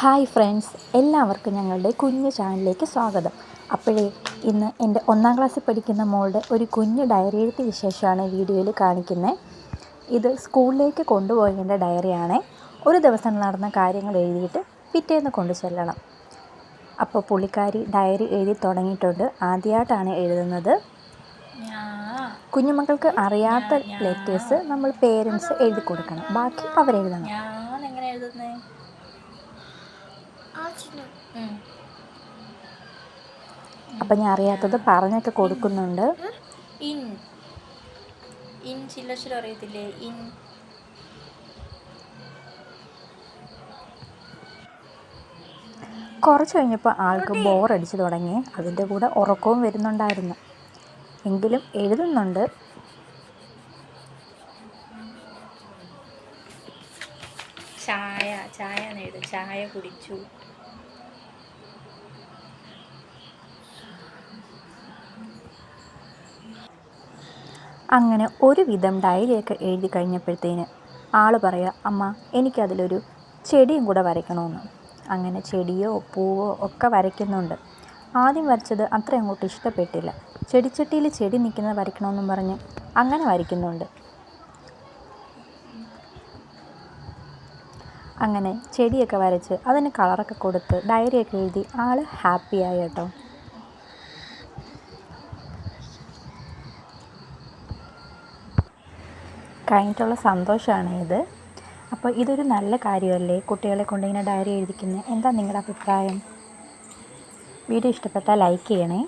Hi friends എല്ലാവർക്കും ഞങ്ങളുടെ കുഞ്ഞു ചാനലിലേക്ക് സ്വാഗതം. അപ്പോഴേ ഇന്ന് എന്റെ ഒന്നാം ക്ലാസ്സിൽ പഠിക്കുന്ന മോളുടെ ഒരു കുഞ്ഞു ഡയറി എഴുത്ത് വിശേഷമാണ് വീഡിയോയിൽ കാണിക്കുന്നത്. ഇത് സ്കൂളിലേക്ക് കൊണ്ടുപോകേണ്ട ഡയറിയാണ് ഒരു ദിവസം നടന്ന കാര്യങ്ങൾ എഴുതിയിട്ട് പിറ്റേന്ന് കൊണ്ടു ചെല്ലണം. അപ്പോൾ പുള്ളിക്കാരി ഡയറി എഴുതി തുടങ്ങിയിട്ടുണ്ട്. ആദ്യമായിട്ടാണ് എഴുതുന്നത്. കുഞ്ഞുമക്കൾക്ക് അറിയാത്ത ലെറ്റേഴ്സ് നമ്മൾ പേരൻസ് എഴുതി കൊടുക്കണം. ബാക്കി അവരെഴുതണം. ഞാൻ എങ്ങനെ എഴുതുന്നേ? അപ്പം ഞാൻ അറിയാത്തത് പറഞ്ഞൊക്കെ കൊടുക്കുന്നുണ്ട്. ഇൻ. ഇൻ ചില്ലക്ഷരം അറിയത്തില്ലേ? ഇൻ. കുറച്ച് കഴിഞ്ഞപ്പോൾ ആൾക്ക് ബോറടിച്ച് തുടങ്ങി. അതിന്റെ കൂടെ ഉറക്കവും വരുന്നുണ്ടായിരുന്നു. എങ്കിലും എഴുതുന്നുണ്ട്. ചായ ചായ നേടും ചായ കുടിച്ചു. അങ്ങനെ ഒരുവിധം ഡയറിയൊക്കെ എഴുതി കഴിഞ്ഞപ്പോഴത്തേന് ആൾ പറയുക അമ്മ എനിക്കതിലൊരു ചെടിയും കൂടെ വരയ്ക്കണമെന്ന്. അങ്ങനെ ചെടിയോ പൂവോ ഒക്കെ വരയ്ക്കുന്നുണ്ട്. ആദ്യം വരച്ചത് അത്ര അങ്ങോട്ട് ഇഷ്ടപ്പെട്ടില്ല. ചെടിച്ചട്ടിയിൽ ചെടി നിൽക്കുന്നത് വരയ്ക്കണമെന്നും പറഞ്ഞ് അങ്ങനെ വരയ്ക്കുന്നുണ്ട്. അങ്ങനെ ചെടിയൊക്കെ വരച്ച് അതിന് കളറൊക്കെ കൊടുത്ത് ഡയറിയൊക്കെ എഴുതി ആൾ ഹാപ്പിയായി കേട്ടോ. കഴിഞ്ഞിട്ടുള്ള സന്തോഷമാണ് ഇത്. അപ്പോൾ ഇതൊരു നല്ല കാര്യമല്ലേ? കുട്ടികളെ കൊണ്ട് ഇങ്ങനെ ഡയറി എഴുതിക്കുന്നത് എന്താ നിങ്ങളുടെ അഭിപ്രായം? വീഡിയോ ഇഷ്ടപ്പെട്ടാൽ ലൈക്ക് ചെയ്യണേ.